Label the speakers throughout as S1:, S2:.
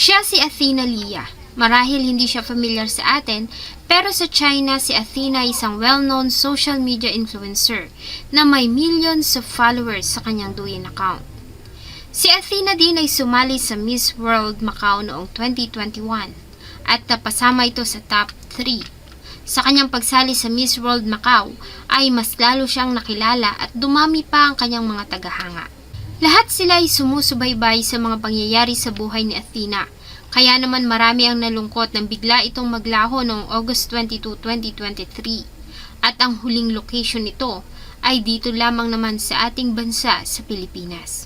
S1: Siya si Athena Lia. Marahil hindi siya familiar sa atin, pero sa China si Athena ay isang well-known social media influencer na may millions of followers sa kanyang Douyin account. Si Athena din ay sumali sa Miss World Macau noong 2021 at napasama ito sa top 3. Sa kanyang pagsali sa Miss World Macau ay mas lalo siyang nakilala at dumami pa ang kanyang mga tagahanga. Lahat sila ay sumusubaybay sa mga pangyayari sa buhay ni Athena. Kaya naman marami ang nalungkot nang bigla itong maglaho noong August 22, 2023. At ang huling location nito ay dito lamang naman sa ating bansa sa Pilipinas.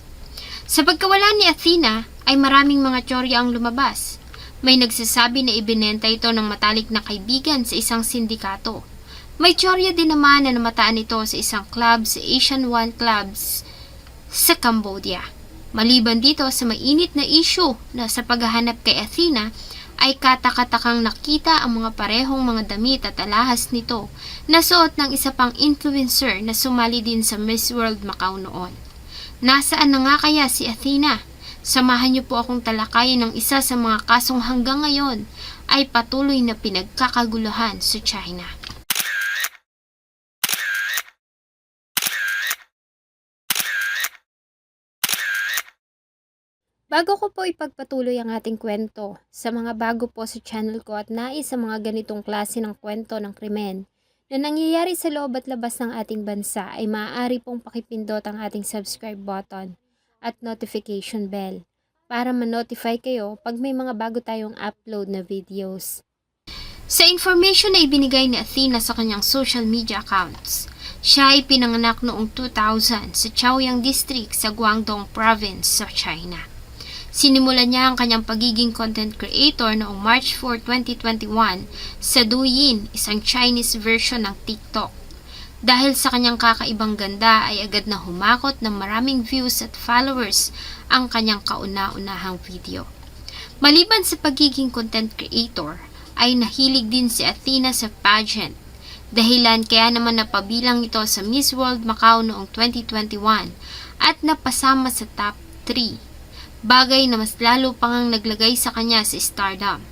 S1: Sa pagkawala ni Athena ay maraming mga tsorya ang lumabas. May nagsasabi na ibinenta ito ng matalik na kaibigan sa isang sindikato. May tsorya din naman na namataan ito sa isang club sa Asian One Clubs sa Cambodia. Maliban dito sa mainit na issue na sa paghahanap kay Athena, ay katakatakang nakita ang mga parehong mga damit at alahas nito na suot ng isa pang influencer na sumali din sa Miss World Macau noon. Nasaan na nga kaya si Athena? Samahan niyo po akong talakayin ng isa sa mga kasong hanggang ngayon ay patuloy na pinagkakaguluhan sa China. Bago ko po ipagpatuloy ang ating kwento, sa mga bago po sa channel ko at nais sa mga ganitong klase ng kwento ng krimen na nangyayari sa loob at labas ng ating bansa ay maaari pong pakipindot ang ating subscribe button at notification bell para ma-notify kayo pag may mga bago tayong upload na videos. Sa information na ibinigay ni Athena sa kanyang social media accounts, siya ay pinanganak noong 2000 sa Chaoyang District sa Guangdong Province sa China. Sinimulan niya ang kanyang pagiging content creator noong March 4, 2021 sa Douyin, isang Chinese version ng TikTok. Dahil sa kanyang kakaibang ganda ay agad na humakot ng maraming views at followers ang kanyang kauna-unahang video. Maliban sa pagiging content creator, ay nahilig din si Athena sa pageant. Dahilan kaya naman napabilang ito sa Miss World Macau noong 2021 at napasama sa top 3 bagay na mas lalo pang naglagay sa kanya sa stardom.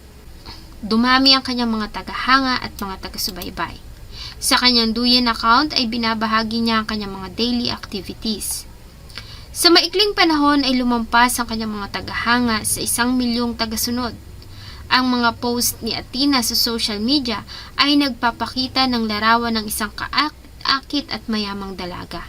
S1: Dumami ang kanyang mga tagahanga at mga taga-subaybay. Sa kanyang Douyin account ay binabahagi niya ang kanyang mga daily activities. Sa maikling panahon ay lumampas ang kanyang mga tagahanga sa isang milyong tagasunod. Ang mga post ni Athena sa social media ay nagpapakita ng larawan ng isang kaakit at mayamang dalaga.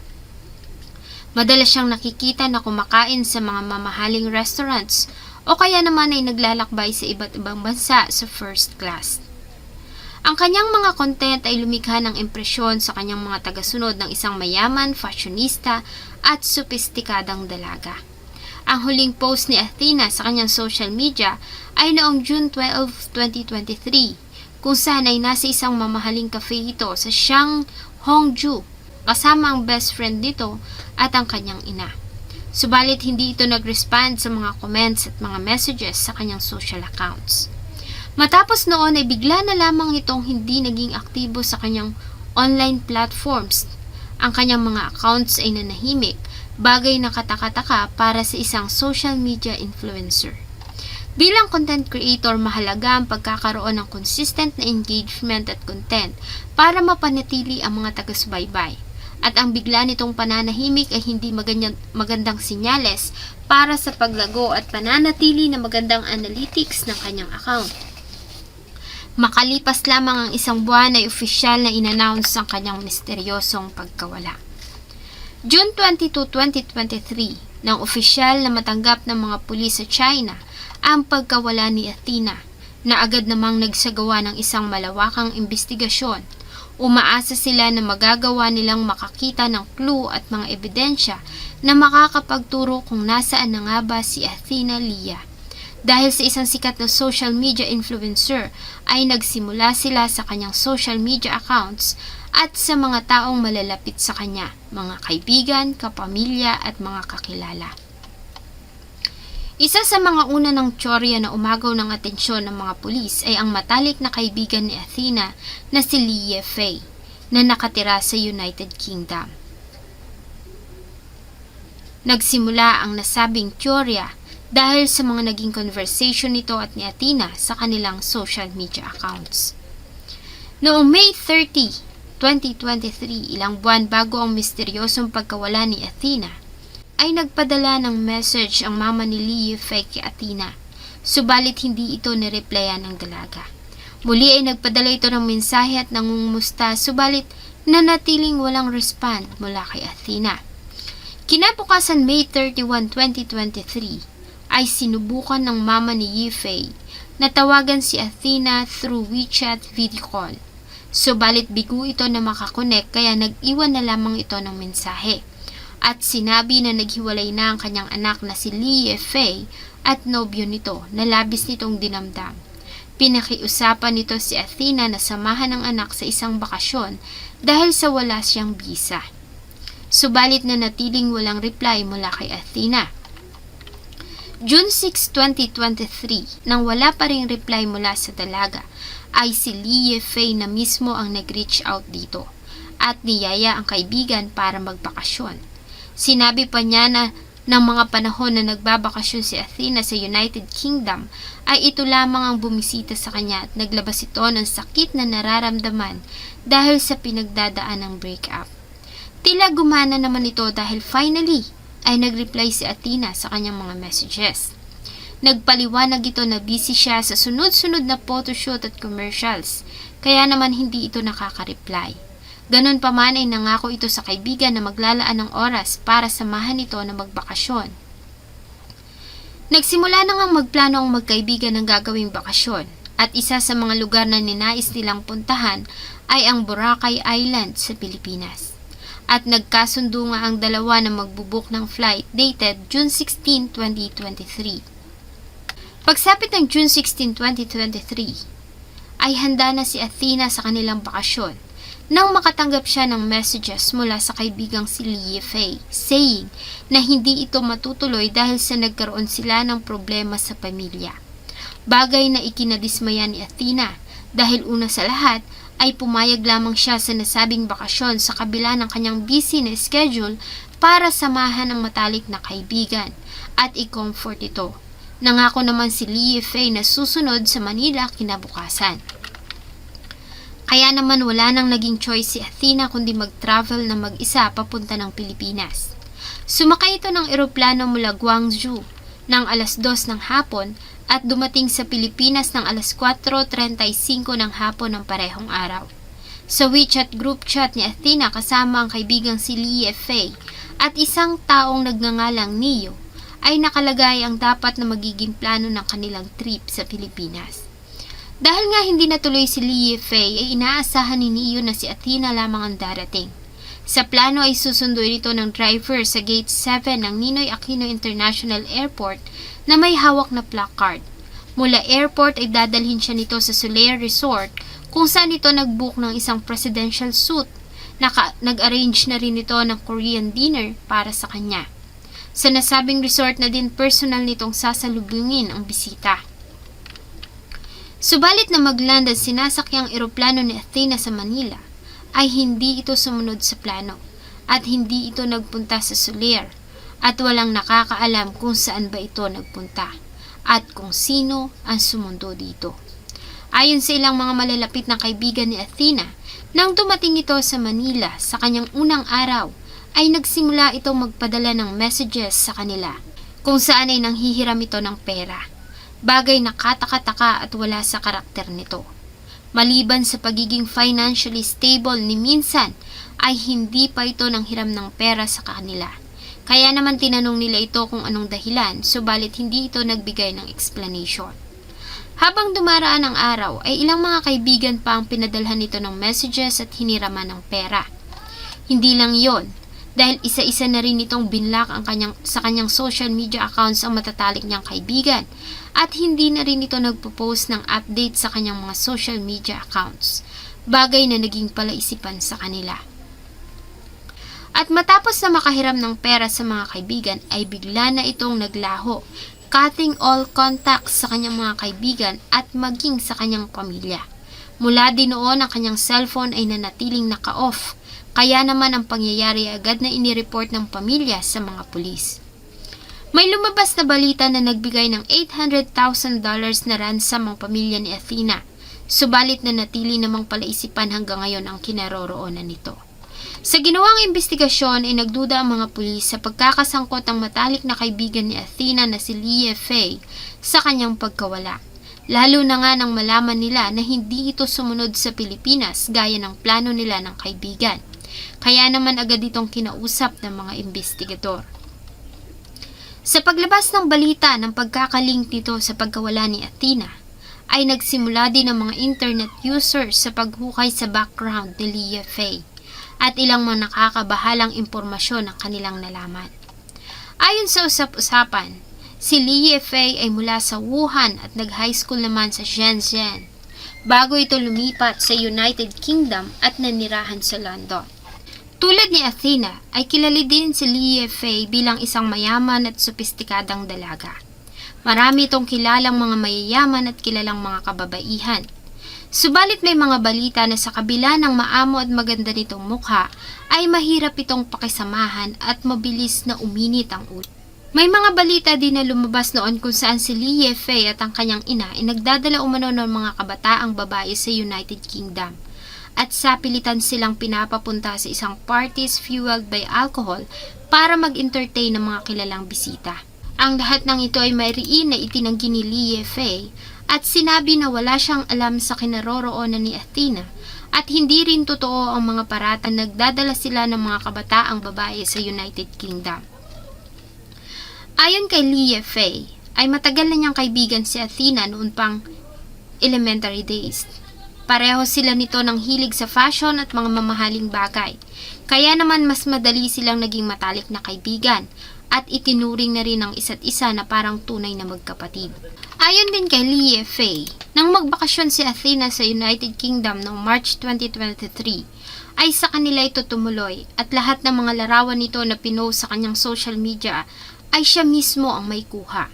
S1: Madalas siyang nakikita na kumakain sa mga mamahaling restaurants o kaya naman ay naglalakbay sa iba't ibang bansa sa first class. Ang kanyang mga content ay lumikha ng impresyon sa kanyang mga tagasunod ng isang mayaman, fashionista at sopistikadang dalaga. Ang huling post ni Athena sa kanyang social media ay noong June 12, 2023 kung saan ay nasa isang mamahaling cafe ito sa Shang Hongju kasama ang best friend nito at ang kanyang ina. Subalit hindi ito nag-respond sa mga comments at mga messages sa kanyang social accounts. Matapos noon ay bigla na lamang itong hindi naging aktibo sa kanyang online platforms. Ang kanyang mga accounts ay nanahimik, bagay na katakataka para sa isang social media influencer. Bilang content creator, mahalaga ang pagkakaroon ng consistent na engagement at content para mapanatili ang mga taga-subaybay at ang bigla nitong pananahimik ay hindi magandang, magandang sinyales para sa paglago at pananatili na magandang analytics ng kanyang account. Makalipas lamang ang isang buwan ay opisyal na inannounce ang kanyang misteryosong pagkawala. June 22, 2023, nang opisyal na matanggap ng mga pulis sa China ang pagkawala ni Athena na agad namang nagsagawa ng isang malawakang investigasyon Umaasa sila na magagawa nilang makakita ng clue at mga ebidensya na makakapagturo kung nasaan na nga ba si Athena Lia. Dahil sa isang sikat na social media influencer ay nagsimula sila sa kanyang social media accounts at sa mga taong malalapit sa kanya, mga kaibigan, kapamilya at mga kakilala. Isa sa mga una ng tsorya na umagaw ng atensyon ng mga pulis ay ang matalik na kaibigan ni Athena na si Lie Fei na nakatira sa United Kingdom. Nagsimula ang nasabing tsorya dahil sa mga naging conversation nito at ni Athena sa kanilang social media accounts. Noong May 30, 2023, ilang buwan bago ang misteryosong pagkawala ni Athena, ay nagpadala ng message ang mama ni Lee Yufei kay Athena, subalit hindi ito nireplyan ng dalaga. Muli ay nagpadala ito ng mensahe at nangungumusta, subalit nanatiling walang respond mula kay Athena. Kinabukasan May 31, 2023, ay sinubukan ng mama ni Yifei na tawagan si Athena through WeChat video call. Subalit bigo ito na makakonek kaya nag-iwan na lamang ito ng mensahe. At sinabi na naghiwalay na ang kanyang anak na si Lee Fei at nobyo nito na labis nitong dinamdam. Pinakiusapan nito si Athena na samahan ng anak sa isang bakasyon dahil sa wala siyang bisa. Subalit na natiling walang reply mula kay Athena. June 6, 2023, nang wala pa ring reply mula sa dalaga, ay si Lee Fei na mismo ang nag-reach out dito at niyaya ang kaibigan para magbakasyon. Sinabi pa niya na ng mga panahon na nagbabakasyon si Athena sa United Kingdom ay ito lamang ang bumisita sa kanya at naglabas ito ng sakit na nararamdaman dahil sa pinagdadaan ng breakup. Tila gumana naman ito dahil finally ay nag-reply si Athena sa kanyang mga messages. Nagpaliwanag ito na busy siya sa sunod-sunod na photoshoot at commercials, kaya naman hindi ito nakaka-reply. Ganon pa man ay nangako ito sa kaibigan na maglalaan ng oras para samahan ito na magbakasyon. Nagsimula na ngang magplano ang magkaibigan ng gagawing bakasyon at isa sa mga lugar na ninais nilang puntahan ay ang Boracay Island sa Pilipinas. At nagkasundo nga ang dalawa na magbubuk ng flight dated June 16, 2023. Pagsapit ng June 16, 2023, ay handa na si Athena sa kanilang bakasyon nang makatanggap siya ng messages mula sa kaibigang si Lee Fei saying na hindi ito matutuloy dahil sa nagkaroon sila ng problema sa pamilya. Bagay na ikinadismaya ni Athena dahil una sa lahat ay pumayag lamang siya sa nasabing bakasyon sa kabila ng kanyang busy na schedule para samahan ang matalik na kaibigan at i-comfort ito Nangako naman si Lee Fei na susunod sa Manila kinabukasan. Kaya naman wala nang naging choice si Athena kundi mag-travel na mag-isa papunta ng Pilipinas. Sumakay ito ng eroplano mula Guangzhou ng alas 2 ng hapon at dumating sa Pilipinas ng alas 4.35 ng hapon ng parehong araw. Sa WeChat group chat ni Athena kasama ang kaibigang si Lee Fei at isang taong nagngangalang Neo ay nakalagay ang dapat na magiging plano ng kanilang trip sa Pilipinas. Dahil nga hindi natuloy si Lee Fei ay inaasahan ni Neo na si Athena lamang ang darating. Sa plano ay susunduin ito ng driver sa Gate 7 ng Ninoy Aquino International Airport na may hawak na placard. Mula airport ay dadalhin siya nito sa Soler Resort kung saan ito nagbook ng isang presidential suite. Naka, nag-arrange na rin ito ng Korean dinner para sa kanya. Sa nasabing resort na din personal nitong sasalubungin ang bisita. Subalit na magland ang sinasakyang eroplano ni Athena sa Manila, ay hindi ito sumunod sa plano at hindi ito nagpunta sa Soler at walang nakakaalam kung saan ba ito nagpunta at kung sino ang sumundo dito. Ayon sa ilang mga malalapit na kaibigan ni Athena, nang dumating ito sa Manila sa kanyang unang araw ay nagsimula itong magpadala ng messages sa kanila kung saan ay nanghihiram ito ng pera. Bagay na kataka-taka at wala sa karakter nito. Maliban sa pagiging financially stable ni minsan ay hindi pa ito nang hiram ng pera sa kanila. Kaya naman tinanong nila ito kung anong dahilan, subalit hindi ito nagbigay ng explanation. Habang dumaraan ang araw, ay ilang mga kaibigan pa ang pinadalhan nito ng messages at hiniraman ng pera. Hindi lang yon, dahil isa-isa na rin itong binlock ang kanyang, sa kanyang social media accounts ang matatalik niyang kaibigan at hindi na rin ito nagpo-post ng update sa kanyang mga social media accounts, bagay na naging palaisipan sa kanila. At matapos na makahiram ng pera sa mga kaibigan ay bigla na itong naglaho, cutting all contacts sa kanyang mga kaibigan at maging sa kanyang pamilya. Mula din noon ang kanyang cellphone ay nanatiling naka-off kaya naman ang pangyayari agad na inireport ng pamilya sa mga pulis. May lumabas na balita na nagbigay ng $800,000 na ransom ang pamilya ni Athena. Subalit na natili namang palaisipan hanggang ngayon ang kinaroroonan nito. Sa ginawang investigasyon ay nagduda ang mga pulis sa pagkakasangkot ng matalik na kaibigan ni Athena na si Leah Faye sa kanyang pagkawala. Lalo na nga nang malaman nila na hindi ito sumunod sa Pilipinas gaya ng plano nila ng kaibigan. Kaya naman agad itong kinausap ng mga investigador. Sa paglabas ng balita ng pagkakalink nito sa pagkawala ni Athena, ay nagsimula din ang mga internet users sa paghukay sa background ni Leah Faye at ilang mga nakakabahalang impormasyon ang kanilang nalaman. Ayon sa usap-usapan, si Leah Faye ay mula sa Wuhan at nag-high school naman sa Shenzhen bago ito lumipat sa United Kingdom at nanirahan sa London. Tulad ni Athena, ay kilali din si Leah Faye bilang isang mayaman at sopistikadang dalaga. Marami itong kilalang mga mayayaman at kilalang mga kababaihan. Subalit may mga balita na sa kabila ng maamo at maganda nitong mukha, ay mahirap itong pakisamahan at mabilis na uminit ang ulo. May mga balita din na lumabas noon kung saan si Leah Faye at ang kanyang ina ay nagdadala umano ng mga kabataang babae sa United Kingdom at sa pilitan silang pinapapunta sa isang parties fueled by alcohol para mag-entertain ng mga kilalang bisita. Ang lahat ng ito ay mayriin na itinanggi ni Lee Faye at sinabi na wala siyang alam sa kinaroroonan ni Athena at hindi rin totoo ang mga parata na nagdadala sila ng mga kabataang babae sa United Kingdom. Ayon kay Lee Faye, ay matagal na niyang kaibigan si Athena noon pang elementary days. Pareho sila nito ng hilig sa fashion at mga mamahaling bagay. Kaya naman mas madali silang naging matalik na kaibigan at itinuring na rin ang isa't isa na parang tunay na magkapatid. Ayon din kay Lee Faye, nang magbakasyon si Athena sa United Kingdom noong March 2023, ay sa kanila ito tumuloy at lahat ng mga larawan nito na pinost sa kanyang social media ay siya mismo ang may kuha.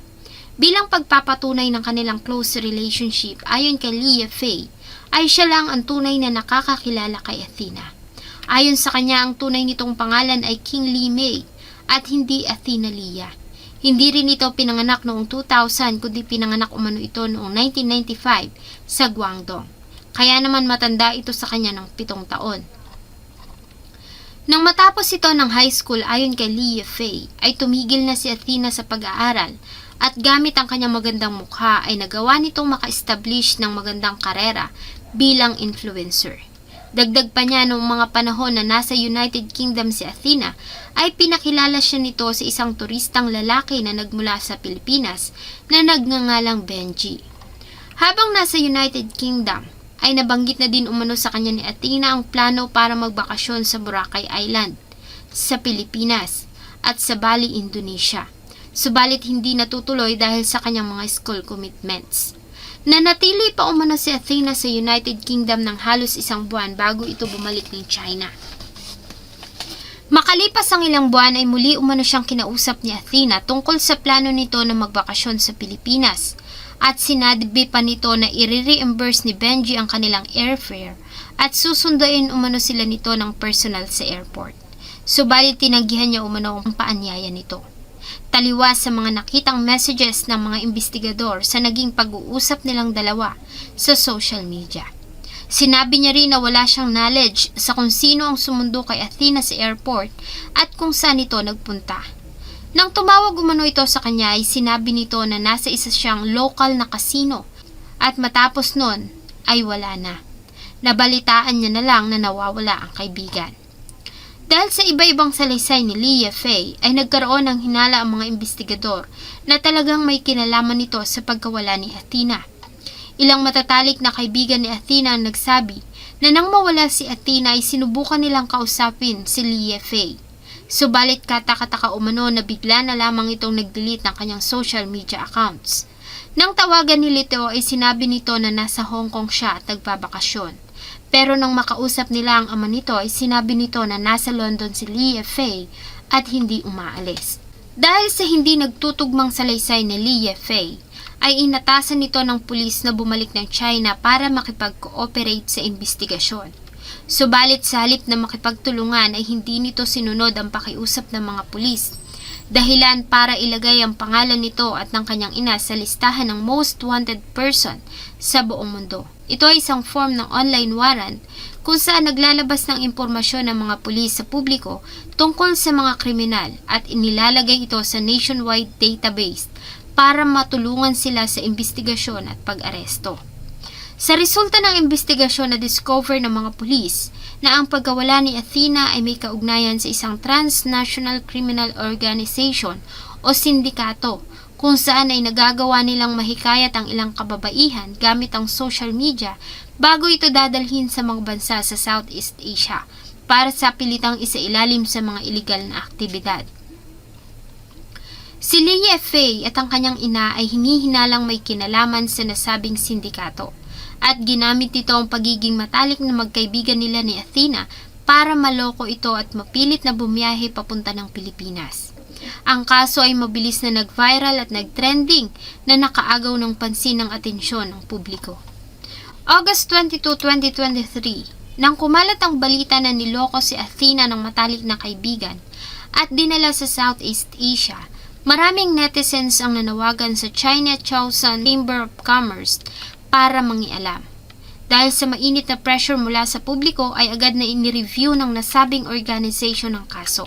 S1: Bilang pagpapatunay ng kanilang close relationship ayon kay Leah Faye, ay siya lang ang tunay na nakakakilala kay Athena. Ayon sa kanya, ang tunay nitong pangalan ay King Lee Mei at hindi Athena Leah. Hindi rin ito pinanganak noong 2000 kundi pinanganak umano ito noong 1995 sa Guangdong. Kaya naman matanda ito sa kanya ng pitong taon. Nang matapos ito ng high school ayon kay Leah Faye, ay tumigil na si Athena sa pag-aaral at gamit ang kanyang magandang mukha ay nagawa nitong maka-establish ng magandang karera bilang influencer. Dagdag pa niya noong mga panahon na nasa United Kingdom si Athena ay pinakilala siya nito sa isang turistang lalaki na nagmula sa Pilipinas na nagngangalang Benji. Habang nasa United Kingdom, ay nabanggit na din umano sa kanya ni Athena ang plano para magbakasyon sa Boracay Island, sa Pilipinas, at sa Bali, Indonesia. Subalit hindi natutuloy dahil sa kanyang mga school commitments. Nanatili pa umano si Athena sa United Kingdom ng halos isang buwan bago ito bumalik ng China. Makalipas ang ilang buwan ay muli umano siyang kinausap ni Athena tungkol sa plano nito na magbakasyon sa Pilipinas at sinabi pa nito na i-reimburse ni Benji ang kanilang airfare at susunduin umano sila nito ng personal sa airport. Subalit tinanggihan niya umano ang paanyaya nito. Taliwas sa mga nakitang messages ng mga investigador sa naging pag-uusap nilang dalawa sa social media. Sinabi niya rin na wala siyang knowledge sa kung sino ang sumundo kay Athena sa airport at kung saan ito nagpunta. Nang tumawag umano ito sa kanya ay sinabi nito na nasa isa siyang local na casino at matapos nun ay wala na. Nabalitaan niya na lang na nawawala ang kaibigan. Dahil sa iba-ibang salaysay ni Leah Faye ay nagkaroon ng hinala ang mga investigador na talagang may kinalaman nito sa pagkawala ni Athena. Ilang matatalik na kaibigan ni Athena ang nagsabi na nang mawala si Athena ay sinubukan nilang kausapin si Leah Faye. Subalit katakataka umano na bigla na lamang itong nag-delete ng kanyang social media accounts. Nang tawagan ni Lito ay sinabi nito na nasa Hong Kong siya at nagbabakasyon. Pero nang makausap nila ang ama nito ay sinabi nito na nasa London si Leah Faye at hindi umaalis. Dahil sa hindi nagtutugmang salaysay ni Leah Faye, ay inatasan nito ng pulis na bumalik ng China para makipag-cooperate sa investigasyon. Subalit sa halip na makipagtulungan ay hindi nito sinunod ang pakiusap ng mga pulis. dahilan para ilagay ang pangalan nito at ng kanyang ina sa listahan ng most wanted person sa buong mundo. Ito ay isang form ng online warrant kung saan naglalabas ng impormasyon ng mga pulis sa publiko tungkol sa mga kriminal at inilalagay ito sa nationwide database para matulungan sila sa investigasyon at pag-aresto. Sa resulta ng investigasyon na discover ng mga pulis na ang pagkawala ni Athena ay may kaugnayan sa isang transnational criminal organization o sindikato kung saan ay nagagawa nilang mahikayat ang ilang kababaihan gamit ang social media bago ito dadalhin sa mga bansa sa Southeast Asia para sa pilitang isailalim sa mga illegal na aktibidad. Si Leah Faye at ang kanyang ina ay hinihinalang may kinalaman sa nasabing sindikato at ginamit nito ang pagiging matalik na magkaibigan nila ni Athena para maloko ito at mapilit na bumiyahe papunta ng Pilipinas. Ang kaso ay mabilis na nag-viral at nag-trending na nakaagaw ng pansin ng atensyon ng publiko. August 22, 2023, nang kumalat ang balita na niloko si Athena ng matalik na kaibigan at dinala sa Southeast Asia, maraming netizens ang nanawagan sa China Chosun Chamber of Commerce para mangialam. Dahil sa mainit na pressure mula sa publiko ay agad na inireview ng nasabing organization ang kaso.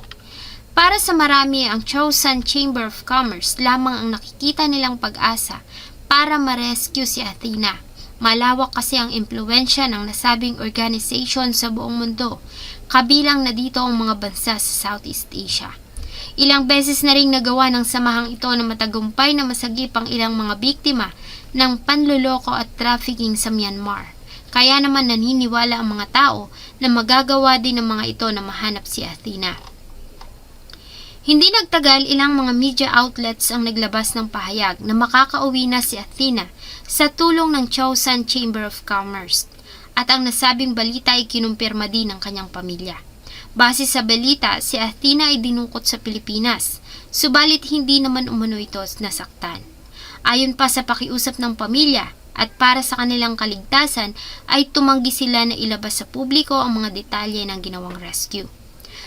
S1: Para sa marami, ang Chosun Chamber of Commerce lamang ang nakikita nilang pag-asa para ma-rescue si Athena. Malawak kasi ang impluensya ng nasabing organization sa buong mundo, kabilang na dito ang mga bansa sa Southeast Asia. Ilang beses na ring nagawa ng samahang ito na matagumpay na masagip ang ilang mga biktima ng panluloko at trafficking sa Myanmar. Kaya naman naniniwala ang mga tao na magagawa din ng mga ito na mahanap si Athena. Hindi nagtagal ilang mga media outlets ang naglabas ng pahayag na makakauwi na si Athena sa tulong ng Chosun Chamber of Commerce at ang nasabing balita ay kinumpirma din ng kanyang pamilya. Base sa balita, si Athena ay dinukot sa Pilipinas, subalit hindi naman umano ito nasaktan. Ayon pa sa pakiusap ng pamilya at para sa kanilang kaligtasan ay tumanggi sila na ilabas sa publiko ang mga detalye ng ginawang rescue.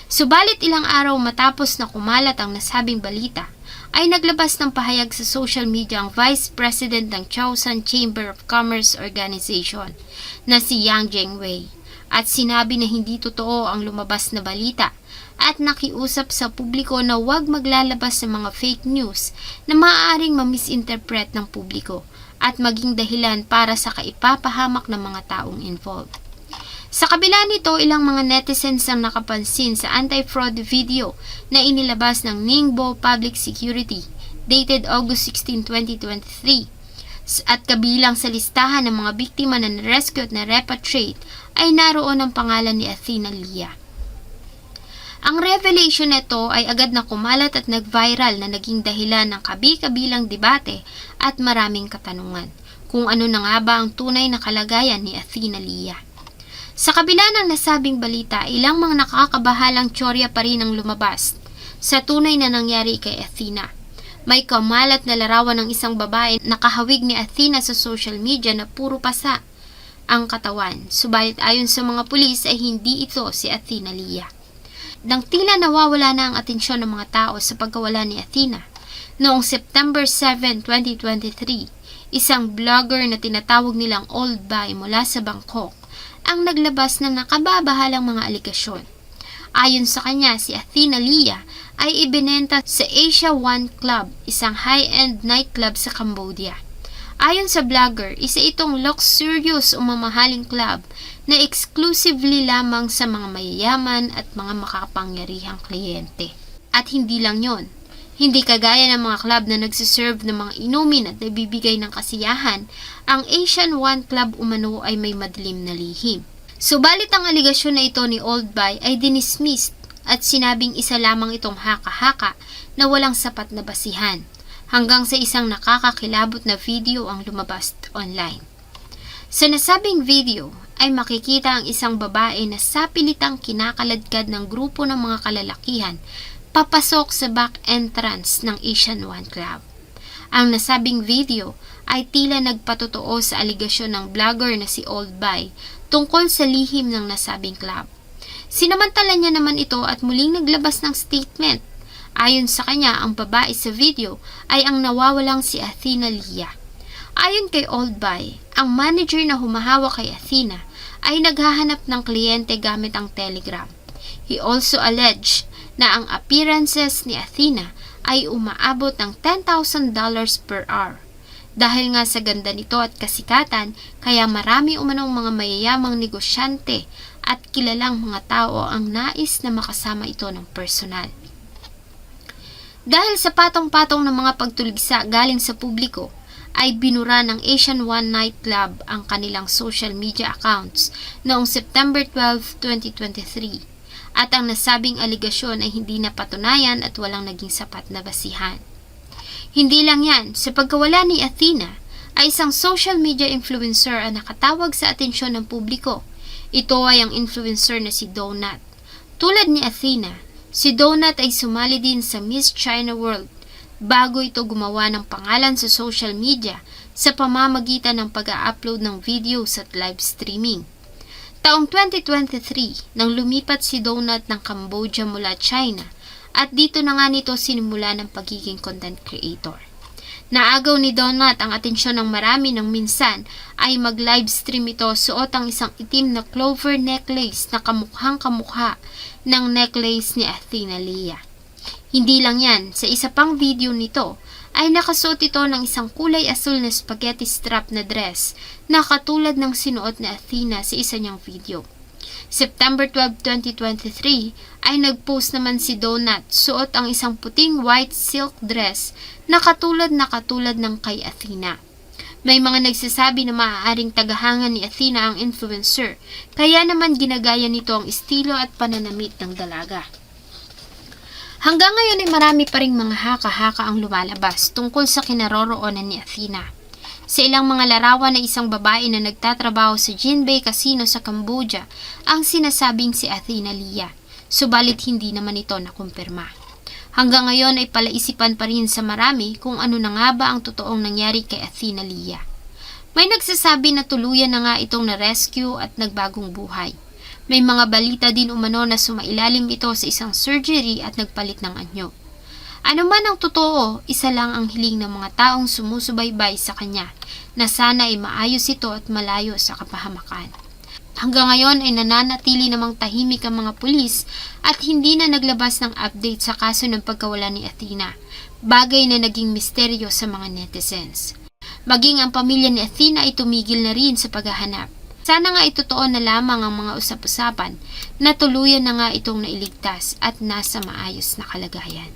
S1: Subalit ilang araw matapos na kumalat ang nasabing balita, ay naglabas ng pahayag sa social media ang Vice President ng Chosun Chamber of Commerce Organization na si Yang Jengwei at sinabi na hindi totoo ang lumabas na balita at nakiusap sa publiko na huwag maglalabas ng mga fake news na maaaring mamisinterpret ng publiko at maging dahilan para sa kaipapahamak ng mga taong involved. Sa kabila nito, ilang mga netizens ang nakapansin sa anti-fraud video na inilabas ng Ningbo Public Security dated August 16, 2023 at kabilang sa listahan ng mga biktima na na-rescue at na-repatriate ay naroon ang pangalan ni Athena Lia. Ang revelation nito ay agad na kumalat at nag-viral na naging dahilan ng kabi-kabilang debate at maraming katanungan kung ano na nga ba ang tunay na kalagayan ni Athena Lia. Sa kabila ng nasabing balita, ilang mga nakakabahalang tsorya pa rin ang lumabas sa tunay na nangyari kay Athena. May kamalat na larawan ng isang babae na kahawig ni Athena sa social media na puro pasa ang katawan. Subalit ayon sa mga pulis ay hindi ito si Athena Lia. Nang tila nawawala na ang atensyon ng mga tao sa pagkawala ni Athena, noong September 7, 2023, isang vlogger na tinatawag nilang Old Bay mula sa Bangkok ang naglabas ng nakababahalang mga aligasyon. Ayon sa kanya, si Athena Lia ay ibinenta sa Asia One Club, isang high-end nightclub sa Cambodia. Ayon sa vlogger, isa itong luxurious o mamahaling club na exclusively lamang sa mga mayayaman at mga makapangyarihang kliyente. At hindi lang yon. Hindi kagaya ng mga club na nagsiserve ng mga inumin at nabibigay ng kasiyahan, ang Asian One Club umano ay may madilim na lihim. Subalit ang aligasyon na ito ni Old Bay ay dinismissed at sinabing isa lamang itong haka-haka na walang sapat na basihan hanggang sa isang nakakakilabot na video ang lumabas online. Sa nasabing video ay makikita ang isang babae na sapilitang kinakaladkad ng grupo ng mga kalalakihan papasok sa back entrance ng Asian One Club. Ang nasabing video ay tila nagpatotoo sa aligasyon ng vlogger na si Old Bay tungkol sa lihim ng nasabing club. Sinamantala niya naman ito at muling naglabas ng statement Ayon sa kanya, ang babae sa video ay ang nawawalang si Athena Lia. Ayon kay Oldby, ang manager na humahawak kay Athena ay naghahanap ng kliyente gamit ang Telegram. He also alleged na ang appearances ni Athena ay umaabot ng $10,000 per hour. Dahil nga sa ganda nito at kasikatan, kaya marami umanong mga mayayamang negosyante at kilalang mga tao ang nais na makasama ito ng personal. Dahil sa patong-patong ng mga pagtuligsa galing sa publiko, ay binura ng Asian One Night Club ang kanilang social media accounts noong September 12, 2023 at ang nasabing aligasyon ay hindi napatunayan at walang naging sapat na basihan. Hindi lang yan, sa pagkawala ni Athena, ay isang social media influencer ang nakatawag sa atensyon ng publiko. Ito ay ang influencer na si Donut. Tulad ni Athena, si Donut ay sumali din sa Miss China World bago ito gumawa ng pangalan sa social media sa pamamagitan ng pag-upload ng videos at live streaming. Taong 2023 nang lumipat si Donut ng Cambodia mula China at dito na nga nito sinimula ng pagiging content creator. Naagaw ni Donut ang atensyon ng marami nang minsan ay mag-live stream ito suot ang isang itim na clover necklace na kamukhang kamukha ng necklace ni Athena Leah. Hindi lang yan, sa isa pang video nito ay nakasuot ito ng isang kulay asul na spaghetti strap na dress na katulad ng sinuot ni Athena sa isa niyang video. September 12, 2023 ay nagpost naman si Donut suot ang isang puting white silk dress na katulad na katulad ng kay Athena. May mga nagsasabi na maaaring tagahangan ni Athena ang influencer, kaya naman ginagaya nito ang estilo at pananamit ng dalaga. Hanggang ngayon ay marami pa ring mga haka-haka ang lumalabas tungkol sa kinaroroonan ni Athena. Sa ilang mga larawan na isang babae na nagtatrabaho sa Jinbei Casino sa Cambodia ang sinasabing si Athena Lia, subalit hindi naman ito nakumpirma. Hanggang ngayon ay palaisipan pa rin sa marami kung ano na nga ba ang totoong nangyari kay Athena Lia. May nagsasabi na tuluyan na nga itong na-rescue at nagbagong buhay. May mga balita din umano na sumailalim ito sa isang surgery at nagpalit ng anyo. Ano man ang totoo, isa lang ang hiling ng mga taong sumusubaybay sa kanya na sana ay maayos ito at malayo sa kapahamakan. Hanggang ngayon ay nananatili namang tahimik ang mga pulis at hindi na naglabas ng update sa kaso ng pagkawala ni Athena, bagay na naging misteryo sa mga netizens. Maging ang pamilya ni Athena ay tumigil na rin sa paghahanap. Sana nga itotoo na lamang ang mga usap-usapan na tuluyan na nga itong nailigtas at nasa maayos na kalagayan.